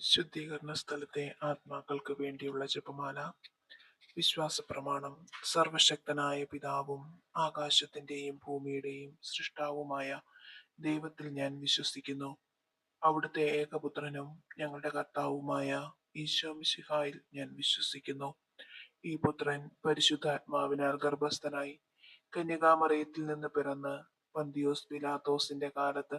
ശുദ്ധീകരണ സ്ഥലത്തെ ആത്മാക്കൾക്ക് വേണ്ടിയുള്ള ജപമാല വിശ്വാസ പ്രമാണം സർവശക്തനായ പിതാവും ആകാശത്തിന്റെയും ഭൂമിയുടെയും സൃഷ്ടാവുമായ ദൈവത്തിൽ ഞാൻ വിശ്വസിക്കുന്നു. അവിടുത്തെ ഏകപുത്രനും ഞങ്ങളുടെ കർത്താവുമായ ഈശോ മിശിഹായിൽ ഞാൻ വിശ്വസിക്കുന്നു. ഈ പുത്രൻ പരിശുദ്ധാത്മാവിനാൽ ഗർഭസ്ഥനായി കന്യകാമറയത്തിൽ നിന്ന് പിറന്ന് പന്തിയോസ് പിലാത്തോസിന്റെ കാലത്ത്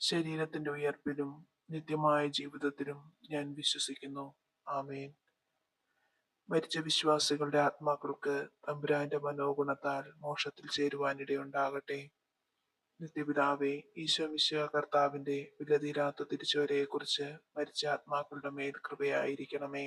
ശരീരത്തിന്റെ ഉയർപ്പിലും നിത്യമായ ജീവിതത്തിലും ഞാൻ വിശ്വസിക്കുന്നു. ആമേൻ. മരിച്ച വിശ്വാസികളുടെ ആത്മാക്കൾക്ക് തമ്പുരാന്റെ മനോഗുണത്താൽ മോക്ഷത്തിൽ ചേരുവാനിടയുണ്ടാകട്ടെ. നിത്യപിതാവെ ഈശോ വിശ്വ കർത്താവിന്റെ വിലതീരാത്ത തിരിച്ചുവരയെ കുറിച്ച് മരിച്ച ആത്മാക്കളുടെ മേൽ കൃപയായിരിക്കണമേ.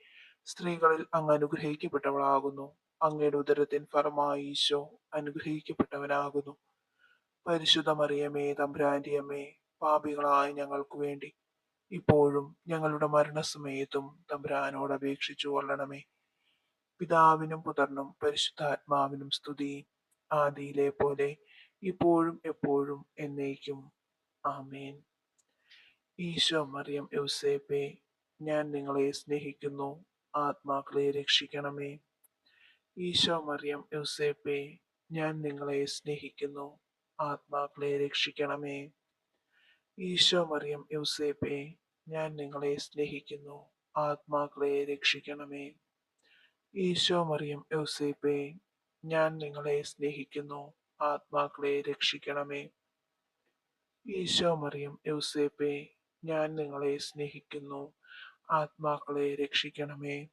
സ്ത്രീകളിൽ അങ്ങ് അനുഗ്രഹിക്കപ്പെട്ടവളാകുന്നു. അങ്ങയുടെ ഉദരത്തിൻ ഫലമായി ഈശോ അനുഗ്രഹിക്കപ്പെട്ടവനാകുന്നു. പരിശുദ്ധ മറിയമേ തമ്പ്രാന്റെ അമ്മേ പാപികളായ ഞങ്ങൾക്ക് വേണ്ടി ഇപ്പോഴും ഞങ്ങളുടെ മരണസമയത്തും തമ്പ്രാനോട് അപേക്ഷിച്ചു കൊള്ളണമേ. പിതാവിനും പുത്രനും പരിശുദ്ധാത്മാവിനും സ്തുതി. ആദിയിലെ പോലെ ഇപ്പോഴും എപ്പോഴും എന്നേക്കും. ആമേൻ. ഈശോ മറിയം യൗസേപ്പെ ഞാൻ നിങ്ങളെ സ്നേഹിക്കുന്നു. ആത്മാക്കളെ രക്ഷിക്കണമേ. ഈശോ മറിയം യൗസേപ്പെ ഞാൻ നിങ്ങളെ സ്നേഹിക്കുന്നു. ആത്മാക്കളെ രക്ഷിക്കണമേ. ഈശോ മറിയം യൗസേപ്പെ ഞാൻ നിങ്ങളെ സ്നേഹിക്കുന്നു. ആത്മാക്കളെ രക്ഷിക്കണമേ. ഈശോ മറിയം യൗസേപ്പെ ഞാൻ നിങ്ങളെ സ്നേഹിക്കുന്നു. ആത്മാക്കളെ രക്ഷിക്കണമേ. ഈശോ മറിയം യൗസേപ്പെ ഞാൻ നിങ്ങളെ സ്നേഹിക്കുന്നു. ആത്മാക്കളെ രക്ഷിക്കണമേ.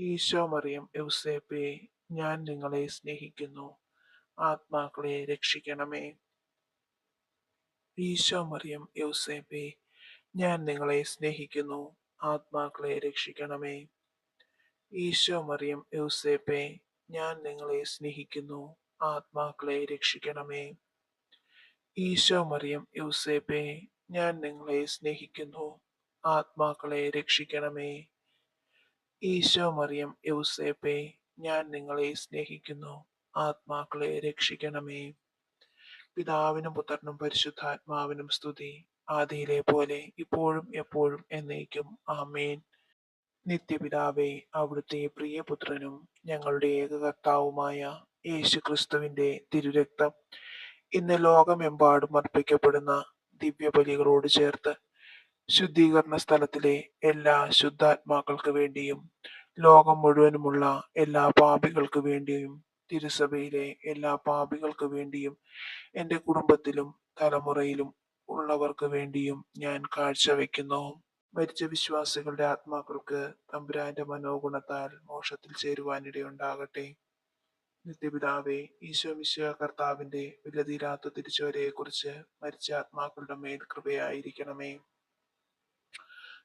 ഈശോ മറിയം യൗസേപ്പെ ഞാൻ നിങ്ങളെ സ്നേഹിക്കുന്നു. ആത്മാക്കളെ രക്ഷിക്കണമേ. ഈശോ മറിയം യൗസേപ്പെ ഞാൻ നിങ്ങളെ സ്നേഹിക്കുന്നു. ആത്മാക്കളെ രക്ഷിക്കണമേ. ഈശോ മറിയം യൗസേപ്പെ ഞാൻ നിങ്ങളെ സ്നേഹിക്കുന്നു. ആത്മാക്കളെ രക്ഷിക്കണമേ. ഈശോ മറിയം യൗസേപ്പെ ഞാൻ നിങ്ങളെ സ്നേഹിക്കുന്നു. ആത്മാക്കളെ രക്ഷിക്കണമേ. ഈശോ മറിയം യൗസേപ്പെ ഞാൻ നിങ്ങളെ സ്നേഹിക്കുന്നു. ആത്മാക്കളെ രക്ഷിക്കണമേ. പിതാവിനും പുത്രനും പരിശുദ്ധാത്മാവിനും സ്തുതി. ആദിയിലെ പോലെ ഇപ്പോഴും എപ്പോഴും എന്നേക്കും. ആമേൻ. നിത്യപിതാവേ അവിടുത്തെ പ്രിയപുത്രനും ഞങ്ങളുടെ ഏകകർത്താവുമായ യേശു ക്രിസ്തുവിന്റെ തിരുരക്തം ഇന്ന് ലോകമെമ്പാടും അർപ്പിക്കപ്പെടുന്ന ദിവ്യബലികളോട് ചേർത്ത് ശുദ്ധീകരണ സ്ഥലത്തിലെ എല്ലാ ശുദ്ധാത്മാക്കൾക്ക് വേണ്ടിയും ലോകം മുഴുവനുമുള്ള എല്ലാ പാപികൾക്ക് വേണ്ടിയും തിരുസഭയിലെ എല്ലാ പാപികൾക്ക് വേണ്ടിയും എന്റെ കുടുംബത്തിലും തലമുറയിലും ഉള്ളവർക്ക് വേണ്ടിയും ഞാൻ കാഴ്ചവെക്കുന്നു. മരിച്ച വിശ്വാസികളുടെ ആത്മാക്കൾക്ക് തമ്പുരാന്റെ മനോഗുണത്താൽ മോക്ഷത്തിൽ ചേരുവാനിടയുണ്ടാകട്ടെ. നിത്യപിതാവെ ഈശോ മിശിഹ കർത്താവിന്റെ വിലതീരാത്ത തിരിച്ചുവരയെ കുറിച്ച് മരിച്ച ആത്മാക്കളുടെ മേൽ കൃപയായിരിക്കണമേ.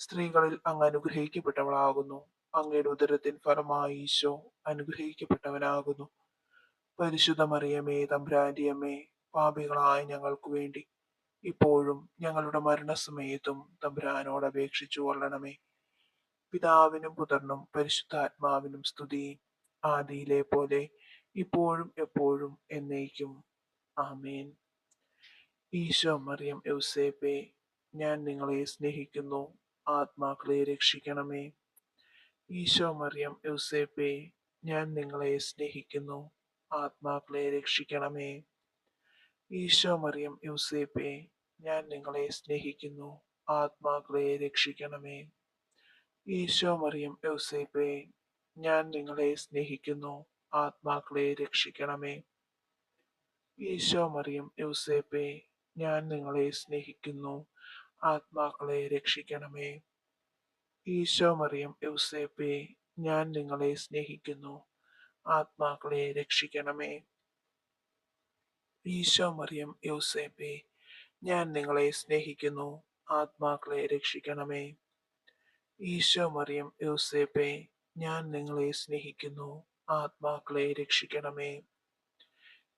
സ്ത്രീകളിൽ അങ്ങ് അനുഗ്രഹിക്കപ്പെട്ടവളാകുന്നു. അങ്ങയുടെ ഉദരത്തിൻ ഫലമായി ഈശോ അനുഗ്രഹിക്കപ്പെട്ടവനാകുന്നു. പരിശുദ്ധ മറിയമേ തമ്പ്രാന്റിയമ്മേ പാപികളായ ഞങ്ങൾക്ക് വേണ്ടി ഇപ്പോഴും ഞങ്ങളുടെ മരണസമയത്തും തമ്പുരാനോട് അപേക്ഷിച്ചു കൊള്ളണമേ. പിതാവിനും പുത്രനും പരിശുദ്ധാത്മാവിനും സ്തുതി. ആദിയിലെ പോലെ ഇപ്പോഴും എപ്പോഴും എന്നേക്കും. ആമേൻ. ഈശോ മറിയം യൗസേപ്പെ ഞാൻ നിങ്ങളെ സ്നേഹിക്കുന്നു. ആത്മാക്കളെ രക്ഷിക്കണമേ. ഈശോ മറിയം യൂസേപ്പെ ഞാൻ നിങ്ങളെ സ്നേഹിക്കുന്നു. ആത്മാക്കളെ രക്ഷിക്കണമേ. ഈശോ മറിയം യൂസേപ്പെ ഞാൻ നിങ്ങളെ സ്നേഹിക്കുന്നു. ആത്മാക്കളെ രക്ഷിക്കണമേ. ഈശോ മറിയം യൂസേപ്പെ ഞാൻ നിങ്ങളെ സ്നേഹിക്കുന്നു. ആത്മാക്കളെ രക്ഷിക്കണമേ. ഈശോ മറിയം യൂസേപ്പെ ഞാൻ നിങ്ങളെ സ്നേഹിക്കുന്നു. ആത്മാക്കളെ രക്ഷിക്കണമേ. ഈശോ മറിയം യൗസേപ്പെ ഞാൻ നിങ്ങളെ സ്നേഹിക്കുന്നു. ആത്മാക്കളെ രക്ഷിക്കണമേ. ഈശോ മറിയം യൗസേപ്പെ ഞാൻ നിങ്ങളെ സ്നേഹിക്കുന്നു. ആത്മാക്കളെ രക്ഷിക്കണമേ. ഈശോ മറിയം യൗസേപ്പെ ഞാൻ നിങ്ങളെ സ്നേഹിക്കുന്നു. ആത്മാക്കളെ രക്ഷിക്കണമേ.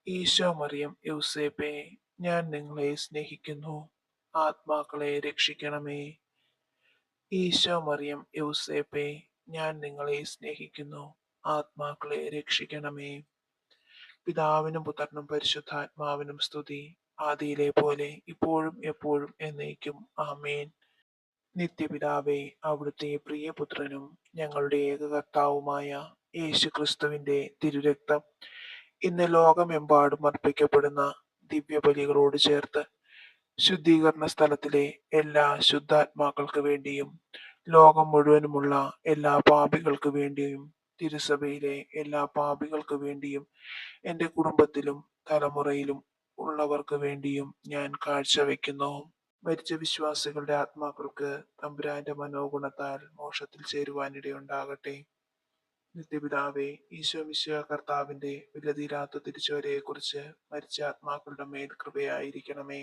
ഈശോ മറിയം യൗസേപ്പെ ഞാൻ നിങ്ങളെ സ്നേഹിക്കുന്നു. ആത്മാക്കളെ രക്ഷിക്കണമേ. ഈശോ മറിയം യൗസേപ്പെ ഞാൻ നിങ്ങളെ സ്നേഹിക്കുന്നു. ആത്മാക്കളെ രക്ഷിക്കണമേ. പിതാവിനും പുത്രനും പരിശുദ്ധാത്മാവിനും സ്തുതി. ആദിയിലെ പോലെ ഇപ്പോഴും എപ്പോഴും എന്നേക്കും. ആമേൻ. നിത്യപിതാവേ അവിടുത്തെ പ്രിയപുത്രനും ഞങ്ങളുടെ ഏകകർത്താവുമായ യേശു ക്രിസ്തുവിന്റെ തിരുരക്തം ഇന്ന് ലോകമെമ്പാടും അർപ്പിക്കപ്പെടുന്ന ദിവ്യബലികളോട് ചേർത്ത് ശുദ്ധീകരണ സ്ഥലത്തിലെ എല്ലാ ശുദ്ധാത്മാക്കൾക്ക് വേണ്ടിയും ലോകം മുഴുവനുമുള്ള എല്ലാ പാപികൾക്ക് വേണ്ടിയും തിരുസഭയിലെ എല്ലാ പാപികൾക്ക് വേണ്ടിയും എന്റെ കുടുംബത്തിലും തലമുറയിലും ഉള്ളവർക്ക് വേണ്ടിയും ഞാൻ കാഴ്ചവെക്കുന്നു. മരിച്ച വിശ്വാസികളുടെ ആത്മാക്കൾക്ക് തമ്പുരാന്റെ മനോഗുണത്താൽ മോക്ഷത്തിൽ ചേരുവാനിടയുണ്ടാകട്ടെ. നിത്യപിതാവേ ഈശോ മിശിഹ കർത്താവിന്റെ വിലതീരാത്ത തിരിച്ചുവരയെ കുറിച്ച് മരിച്ച ആത്മാക്കളുടെ മേൽ കൃപയായിരിക്കണമേ.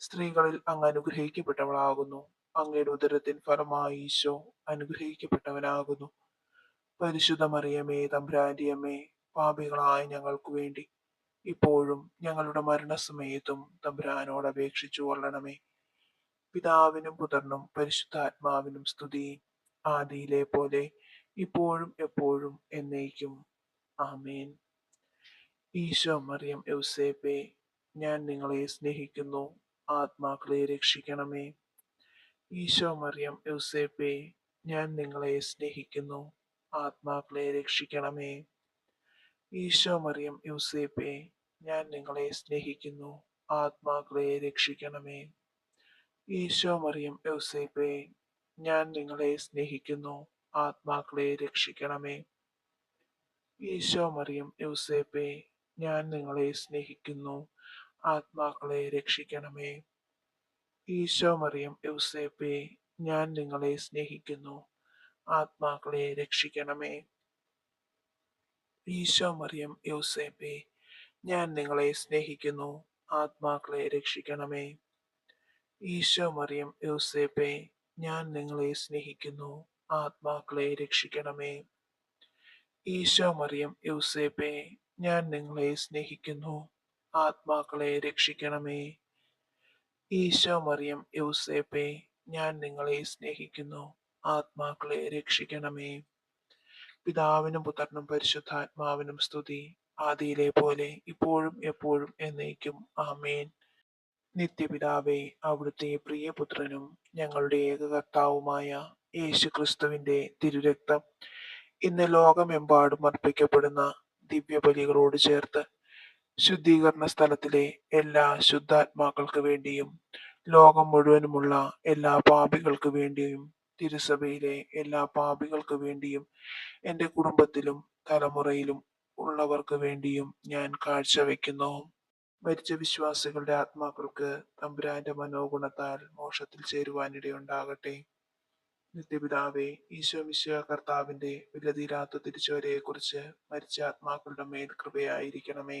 സ്ത്രീകളിൽ അങ്ങ് അനുഗ്രഹിക്കപ്പെട്ടവളാകുന്നു. അങ്ങയുടെ ഉദരത്തിൻ ഫലമായി ഈശോ അനുഗ്രഹിക്കപ്പെട്ടവനാകുന്നു. പരിശുദ്ധ മറിയമേ തമ്പ്രാന്റിയമ്മേ പാപികളായ ഞങ്ങൾക്ക് വേണ്ടി ഇപ്പോഴും ഞങ്ങളുടെ മരണസമയത്തും തമ്പുരാനോട് അപേക്ഷിച്ചു കൊള്ളണമേ. പിതാവിനും പുത്രനും പരിശുദ്ധാത്മാവിനും സ്തുതി. ആദിയിലെ പോലെ ഇപ്പോഴും എപ്പോഴും എന്നേക്കും. ആമേൻ. ഈശോ മറിയം യൗസേപ്പെ ഞാൻ നിങ്ങളെ സ്നേഹിക്കുന്നു. ആത്മാക്കളെ രക്ഷിക്കണമേ. ഈശോ മറിയം യൂസേപ്പെ ഞാൻ നിങ്ങളെ സ്നേഹിക്കുന്നു. ആത്മാക്കളെ രക്ഷിക്കണമേ. ഈശോ മറിയം യൂസേപ്പെ ഞാൻ നിങ്ങളെ സ്നേഹിക്കുന്നു. ആത്മാക്കളെ രക്ഷിക്കണമേ. ഈശോ മറിയം യൂസേപ്പെ ഞാൻ നിങ്ങളെ സ്നേഹിക്കുന്നു. ആത്മാക്കളെ രക്ഷിക്കണമേ. ഈശോ മറിയം യൂസേപ്പെ ഞാൻ നിങ്ങളെ സ്നേഹിക്കുന്നു. ആത്മാക്കളെ രക്ഷിക്കണമേ. ഈശോ മറിയം യൂസേപ്പെ ഞാൻ നിങ്ങളെ സ്നേഹിക്കുന്നു. ആത്മാക്കളെ രക്ഷിക്കണമേ. ഈശോ മറിയം യോസേപ്പെ ഞാൻ നിങ്ങളെ സ്നേഹിക്കുന്നു. ആത്മാക്കളെ രക്ഷിക്കണമേ. ഈശോ മറിയം യൂസേപ്പെ ഞാൻ നിങ്ങളെ സ്നേഹിക്കുന്നു. ആത്മാക്കളെ രക്ഷിക്കണമേ. ഈശോ മറിയം യൂസേപ്പെ ഞാൻ നിങ്ങളെ സ്നേഹിക്കുന്നു. ആത്മാക്കളെ രക്ഷിക്കണമേ. ഈശോ മറിയം യൂസേപ്പെ ഞാൻ നിങ്ങളെ സ്നേഹിക്കുന്നു. ആത്മാക്കളെ രക്ഷിക്കണമേ. പിതാവിനും പുത്രനും പരിശുദ്ധാത്മാവിനും സ്തുതി. ആദിയിലെ പോലെ ഇപ്പോഴും എപ്പോഴും എന്നേക്കും. ആമേൻ. നിത്യപിതാവേ അവിടുത്തെ പ്രിയപുത്രനും ഞങ്ങളുടെ ഏകകർത്താവുമായ യേശു ക്രിസ്തുവിന്റെ തിരുരക്തം ഇന്ന് ലോകമെമ്പാടും അർപ്പിക്കപ്പെടുന്ന ദിവ്യബലികളോട് ചേർത്ത് ശുദ്ധീകരണ സ്ഥലത്തിലെ എല്ലാ ശുദ്ധാത്മാക്കൾക്ക് വേണ്ടിയും ലോകം മുഴുവനുമുള്ള എല്ലാ പാപികൾക്ക് വേണ്ടിയും തിരുസഭയിലെ എല്ലാ പാപികൾക്ക് വേണ്ടിയും എന്റെ കുടുംബത്തിലും തലമുറയിലും ഉള്ളവർക്ക് വേണ്ടിയും ഞാൻ കാഴ്ചവെക്കുന്നു. മരിച്ച വിശ്വാസികളുടെ ആത്മാക്കൾക്ക് തമ്പുരാന്റെ മനോഗുണത്താൽ മോക്ഷത്തിൽ ചേരുവാനിടയുണ്ടാകട്ടെ. നിത്യപിതാവെ ഈശോ മിശിഹ കർത്താവിന്റെ വിലതീരാത്ത തിരിച്ചുവരയെ കുറിച്ച് മരിച്ച ആത്മാക്കളുടെ മേൽ കൃപയായിരിക്കണമേ.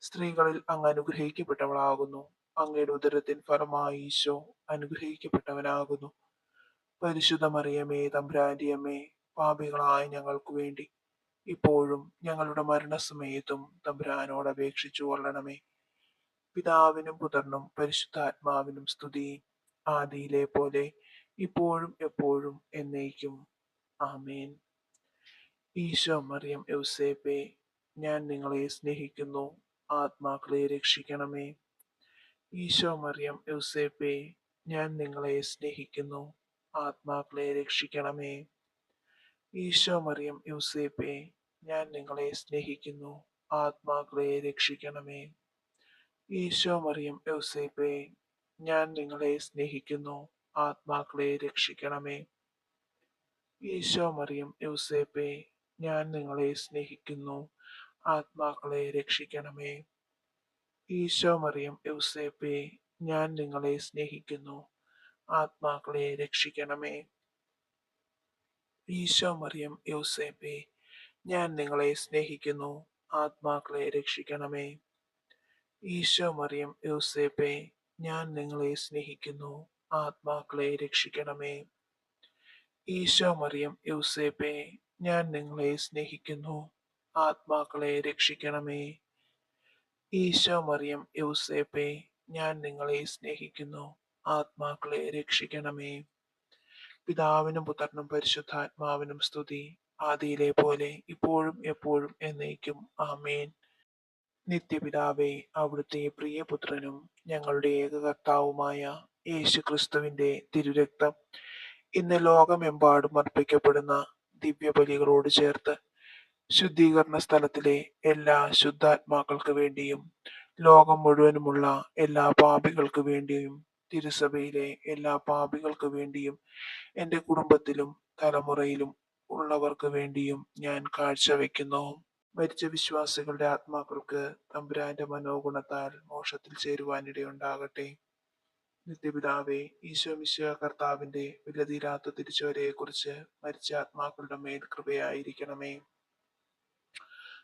സ്ത്രീകളിൽ അങ്ങ് അനുഗ്രഹിക്കപ്പെട്ടവളാകുന്നു. അങ്ങയുടെ ഉദരത്തിൻ ഫലമായി ഈശോ അനുഗ്രഹിക്കപ്പെട്ടവനാകുന്നു. പരിശുദ്ധ മറിയമേ തമ്പ്രാന്റിയമ്മേ പാപികളായ ഞങ്ങൾക്ക് വേണ്ടി ഇപ്പോഴും ഞങ്ങളുടെ മരണസമയത്തും തമ്പുരാനോട് അപേക്ഷിച്ചു കൊള്ളണമേ. പിതാവിനും പുത്രനും പരിശുദ്ധാത്മാവിനും സ്തുതി ആദിയിലെ പോലെ ഇപ്പോഴും എപ്പോഴും എന്നേക്കും. ആമേൻ. ഈശോ മറിയം യൗസേപ്പെ ഞാൻ നിങ്ങളെ സ്നേഹിക്കുന്നു. ആത്മാക്കളെ രക്ഷിക്കണമേ. ഈശോ മറിയം യൂസേപ്പെ ഞാൻ നിങ്ങളെ സ്നേഹിക്കുന്നു. ആത്മാക്കളെ രക്ഷിക്കണമേ. ഈശോ മറിയം യൂസേപ്പെ ഞാൻ നിങ്ങളെ സ്നേഹിക്കുന്നു. ആത്മാക്കളെ രക്ഷിക്കണമേ. ഈശോ മറിയം യൂസേപ്പെ ഞാൻ നിങ്ങളെ സ്നേഹിക്കുന്നു. ആത്മാക്കളെ രക്ഷിക്കണമേ. ഈശോ മറിയം യൂസേപ്പെ ഞാൻ നിങ്ങളെ സ്നേഹിക്കുന്നു. ആത്മാക്കളെ രക്ഷിക്കണമേ. ഈശോ മറിയം യൗസേപ്പെ ഞാൻ നിങ്ങളെ സ്നേഹിക്കുന്നു. ആത്മാക്കളെ രക്ഷിക്കണമേ. ഈശോ മറിയം യൗസേപ്പെ ഞാൻ നിങ്ങളെ സ്നേഹിക്കുന്നു. ആത്മാക്കളെ രക്ഷിക്കണമേ. ഈശോ മറിയം യൗസേപ്പെ ഞാൻ നിങ്ങളെ സ്നേഹിക്കുന്നു. ആത്മാക്കളെ രക്ഷിക്കണമേ. ഈശോ മറിയം യൗസേപ്പെ ഞാൻ നിങ്ങളെ സ്നേഹിക്കുന്നു. ആത്മാക്കളെ രക്ഷിക്കണമേ. ഈശോ മറിയം യൗസേപ്പെ ഞാൻ നിങ്ങളെ സ്നേഹിക്കുന്നു. ആത്മാക്കളെ രക്ഷിക്കണമേ. പിതാവിനും പുത്രനും പരിശുദ്ധാത്മാവിനും സ്തുതി. ആദിയിലെ പോലെ ഇപ്പോഴും എപ്പോഴും എന്നേക്കും. ആമേൻ. നിത്യപിതാവേ അവിടുത്തെ പ്രിയപുത്രനും ഞങ്ങളുടെ ഏകകർത്താവുമായ യേശു ക്രിസ്തുവിന്റെ തിരുരക്തം ഇന്ന് ലോകമെമ്പാടും അർപ്പിക്കപ്പെടുന്ന ദിവ്യബലികളോട് ചേർത്ത് ശുദ്ധീകരണ സ്ഥലത്തിലെ എല്ലാ ശുദ്ധാത്മാക്കൾക്ക് വേണ്ടിയും ലോകം മുഴുവനുമുള്ള എല്ലാ പാപികൾക്ക് വേണ്ടിയും തിരുസഭയിലെ എല്ലാ പാപികൾക്ക് വേണ്ടിയും എന്റെ കുടുംബത്തിലും തലമുറയിലും ഉള്ളവർക്ക് വേണ്ടിയും ഞാൻ കാഴ്ചവെക്കുന്നു. മരിച്ച വിശ്വാസികളുടെ ആത്മാക്കൾക്ക് തമ്പുരാന്റെ മനോഗുണത്താൽ മോക്ഷത്തിൽ ചേരുവാനിടയുണ്ടാകട്ടെ. നിത്യപിതാവേ ഈശോ മിശിഹ കർത്താവിന്റെ വിലതീരാത്ത തിരിച്ചുവരയെ കുറിച്ച് മരിച്ച ആത്മാക്കളുടെ മേൽ കൃപയായിരിക്കണമേ.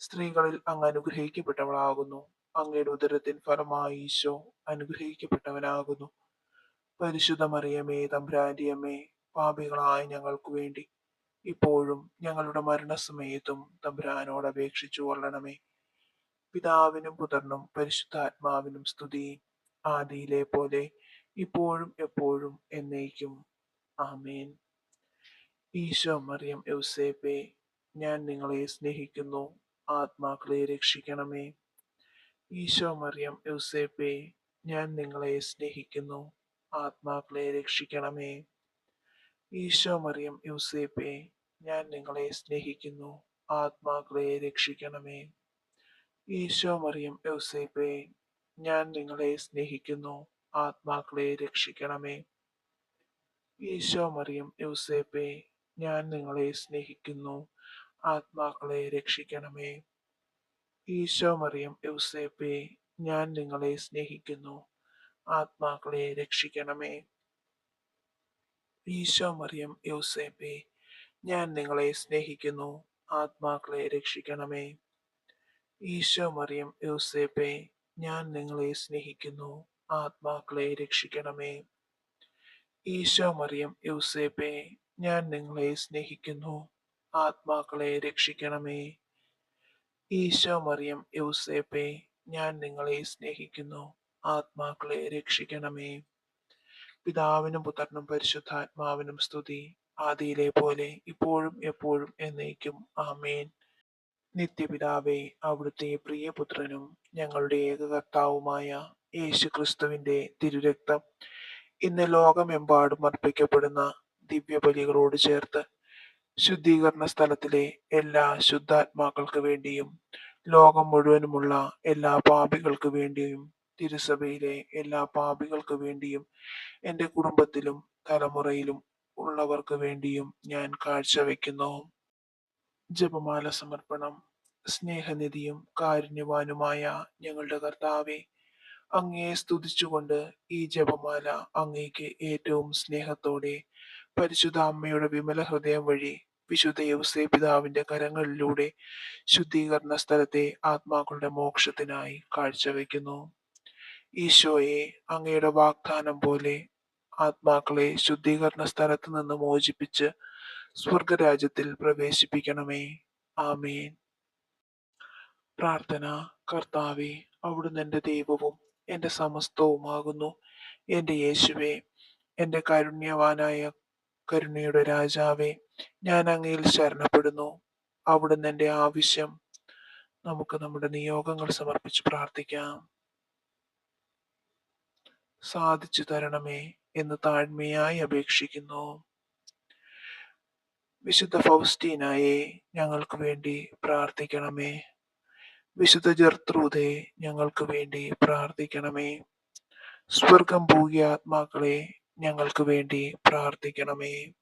സ്ത്രീകളിൽ അങ്ങ് അനുഗ്രഹിക്കപ്പെട്ടവളാകുന്നു. അങ്ങയുടെ ഉദരത്തിൻ ഫലമായി ഈശോ അനുഗ്രഹിക്കപ്പെട്ടവനാകുന്നു. പരിശുദ്ധ മറിയമേ തമ്പ്രാന്റിയമ്മേ പാപികളായ ഞങ്ങൾക്ക് വേണ്ടി ഇപ്പോഴും ഞങ്ങളുടെ മരണസമയത്തും തമ്പുരാനോട് അപേക്ഷിച്ചു കൊള്ളണമേ. പിതാവിനും പുത്രനും പരിശുദ്ധാത്മാവിനും സ്തുതി. ആദിയിലെ പോലെ ഇപ്പോഴും എപ്പോഴും എന്നേക്കും. ആമേൻ. ഈശോ മറിയം യൗസേപ്പെ ഞാൻ നിങ്ങളെ സ്നേഹിക്കുന്നു. ആത്മാക്കളെ രക്ഷിക്കണമേ. ഈശോ മറിയം യൂസേപ്പെ ഞാൻ നിങ്ങളെ സ്നേഹിക്കുന്നു. ആത്മാക്കളെ രക്ഷിക്കണമേ. ഈശോ മറിയം യൂസേപ്പെ ഞാൻ നിങ്ങളെ സ്നേഹിക്കുന്നു. ആത്മാക്കളെ രക്ഷിക്കണമേ. ഈശോ മറിയം യൂസേപ്പെ ഞാൻ നിങ്ങളെ സ്നേഹിക്കുന്നു. ആത്മാക്കളെ രക്ഷിക്കണമേ. ഈശോ മറിയം യൂസേപ്പെ ഞാൻ നിങ്ങളെ സ്നേഹിക്കുന്നു. ആത്മാക്കളെ രക്ഷിക്കണമേ. ഈശോ മറിയം യൂസേപ്പെ ഞാൻ നിങ്ങളെ സ്നേഹിക്കുന്നു. ആത്മാക്കളെ രക്ഷിക്കണമേ. ഈശോ മറിയം യൗസേപ്പെ ഞാൻ നിങ്ങളെ സ്നേഹിക്കുന്നു. ആത്മാക്കളെ രക്ഷിക്കണമേ. ഈശോ മറിയം യൗസേപ്പെ ഞാൻ നിങ്ങളെ സ്നേഹിക്കുന്നു. ആത്മാക്കളെ രക്ഷിക്കണമേ. ഈശോ മറിയം യൗസേപ്പെ ഞാൻ നിങ്ങളെ സ്നേഹിക്കുന്നു. ആത്മാക്കളെ രക്ഷിക്കണമേ. ഈശോ മറിയം യൗസേപ്പെ ഞാൻ നിങ്ങളെ സ്നേഹിക്കുന്നു. ആത്മാക്കളെ രക്ഷിക്കണമേ. പിതാവിനും പുത്രനും പരിശുദ്ധാത്മാവിനും സ്തുതി. ആദിയിലെ പോലെ ഇപ്പോഴും എപ്പോഴും എന്നേക്കും. ആമേൻ. നിത്യപിതാവേ അവിടുത്തെ പ്രിയപുത്രനും ഞങ്ങളുടെ ഏകകർത്താവുമായ യേശു ക്രിസ്തുവിന്റെ തിരുരക്തം ഇന്ന് ലോകമെമ്പാടും അർപ്പിക്കപ്പെടുന്ന ദിവ്യബലികളോട് ചേർത്ത് ശുദ്ധീകരണ സ്ഥലത്തിലെ എല്ലാ ശുദ്ധാത്മാക്കൾക്ക് വേണ്ടിയും ലോകം മുഴുവനുമുള്ള എല്ലാ പാപികൾക്ക് വേണ്ടിയും തിരുസഭയിലെ എല്ലാ പാപികൾക്ക് വേണ്ടിയും എന്റെ കുടുംബത്തിലും തലമുറയിലും ഉള്ളവർക്ക് വേണ്ടിയും ഞാൻ കാഴ്ചവെക്കുന്നു. ജപമാല സമർപ്പണം സ്നേഹനിധിയും കാരുണ്യവാനുമായ ഞങ്ങളുടെ കർത്താവെ അങ്ങയെ സ്തുതിച്ചുകൊണ്ട് ഈ ജപമാല അങ്ങേക്ക് ഏറ്റവും സ്നേഹത്തോടെ പരിശുദ്ധ അമ്മയുടെ വിമല ഹൃദയം വഴി വിശുദ്ധ യൗസേ പിതാവിന്റെ കരങ്ങളിലൂടെ ശുദ്ധീകരണ സ്ഥലത്തെ ആത്മാക്കളുടെ മോക്ഷത്തിനായി കാഴ്ചവെക്കുന്നു. ഈശോയെ അങ്ങയുടെ വാഗ്ദാനം പോലെ ആത്മാക്കളെ ശുദ്ധീകരണ സ്ഥലത്ത് നിന്ന് മോചിപ്പിച്ച് സ്വർഗരാജ്യത്തിൽ പ്രവേശിപ്പിക്കണമേ. ആമേൻ. പ്രാർത്ഥന കർത്താവെ അവിടുന്ന് എന്റെ ദൈവവും എന്റെ സമസ്തവുമാകുന്നു. എന്റെ യേശുവെ എന്റെ കാരുണ്യവാനായ കരുണയുടെ രാജാവെ ഞാൻ അങ്ങയിൽ ശരണപ്പെടുന്നു. അവിടുന്ന് എന്റെ ആവശ്യം നമുക്ക് നമ്മുടെ നിയോഗങ്ങൾ സമർപ്പിച്ച് പ്രാർത്ഥിക്കാം. സാധിച്ചു തരണമേ എന്ന് താഴ്മയായി അപേക്ഷിക്കുന്നു. വിശുദ്ധ ഫൗസ്റ്റീനായെ ഞങ്ങൾക്ക് വേണ്ടി പ്രാർത്ഥിക്കണമേ. വിശുദ്ധ ജർത്രൂതെ ഞങ്ങൾക്ക് വേണ്ടി പ്രാർത്ഥിക്കണമേ. സ്വർഗം ഭൂകിയ ആത്മാക്കളെ ഞങ്ങൾക്ക് വേണ്ടി പ്രാർത്ഥിക്കണമേ.